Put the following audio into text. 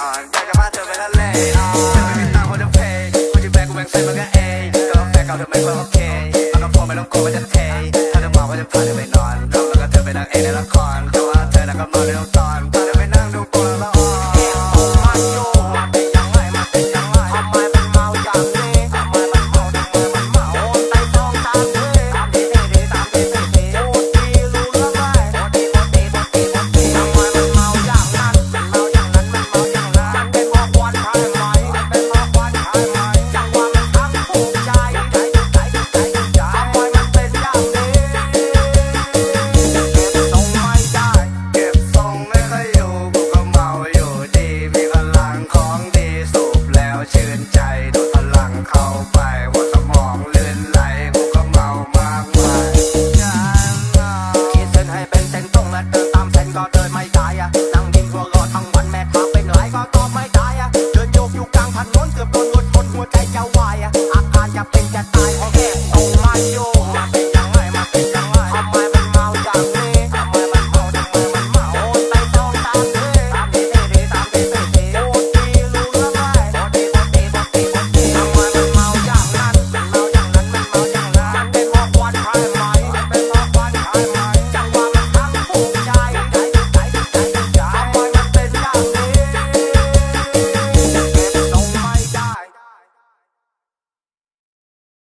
อ่อนอยากจพาเธอไปทะเลอ่ไม่มีตังคนจะเพย์คนจะแบกกูแบกเส้มันก็เองก็แฟนเก่าเธอไม่ค่โอเคมันก็พอไม่ต้องกลัวมันจะเทถ้าเธอมองว่จะพาเธอไปนอนแล้ก็เธอไปนั่งเองในละครแต่ว่าเธอน่ะก็มองใน I don't